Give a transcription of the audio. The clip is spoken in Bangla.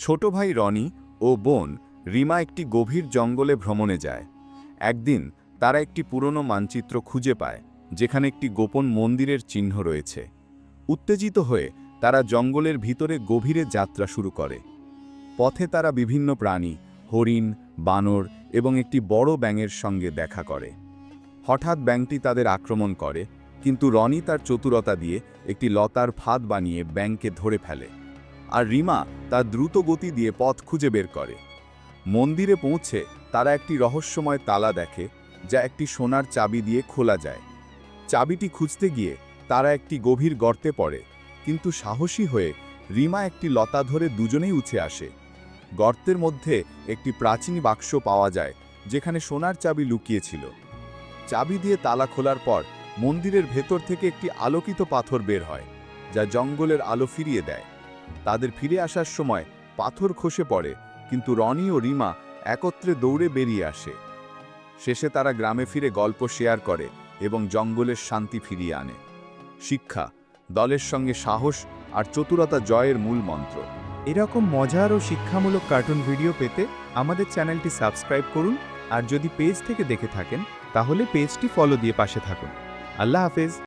ছোট ভাই রনি ও বোন রিমা একটি গভীর জঙ্গলে ভ্রমণে যায়। একদিন তারা একটি পুরনো মানচিত্র খুঁজে পায়, যেখানে একটি গোপন মন্দিরের চিহ্ন রয়েছে। উত্তেজিত হয়ে তারা জঙ্গলের ভিতরে গভীরে যাত্রা শুরু করে। পথে তারা বিভিন্ন প্রাণী, হরিণ, বানর এবং একটি বড় ব্যাঙের সঙ্গে দেখা করে। হঠাৎ ব্যাংকটি তাদের আক্রমণ করে, কিন্তু রনি তার চতুরতা দিয়ে একটি লতার ফাঁদ বানিয়ে ব্যাংককে ধরে ফেলে। আর রিমা তার দ্রুত গতি দিয়ে পথ খুঁজে বের করে। মন্দিরে পৌঁছে তারা একটি রহস্যময় তালা দেখে, যা একটি সোনার চাবি দিয়ে খোলা যায়। চাবিটি খুঁজতে গিয়ে তারা একটি গভীর গর্তে পড়ে, কিন্তু সাহসী হয়ে রিমা একটি লতা ধরে দুজনেই উঠে আসে। গর্তের মধ্যে একটি প্রাচীন বাক্স পাওয়া যায়, যেখানে সোনার চাবি লুকিয়েছিল। চাবি দিয়ে তালা খোলার পর মন্দিরের ভেতর থেকে একটি আলোকিত পাথর বের হয়, যা জঙ্গলের আলো ফিরিয়ে দেয়। তাদের ফিরে আসার সময় পাথর খসে পড়ে, কিন্তু রনি ও রিমা একত্রে দৌড়ে বেরিয়ে আসে। শেষে তারা গ্রামে ফিরে গল্প শেয়ার করে এবং জঙ্গলের শান্তি ফিরিয়ে আনে। শিক্ষা, দলের সঙ্গে সাহস আর চতুরতা জয়ের মূল মন্ত্র। এরকম মজার ও শিক্ষামূলক কার্টুন ভিডিও পেতে আমাদের চ্যানেলটি সাবস্ক্রাইব করুন আর যদি পেজ থেকে দেখে থাকেন, তাহলে পেজটি ফলো দিয়ে পাশে থাকুন। আল্লাহ হাফেজ।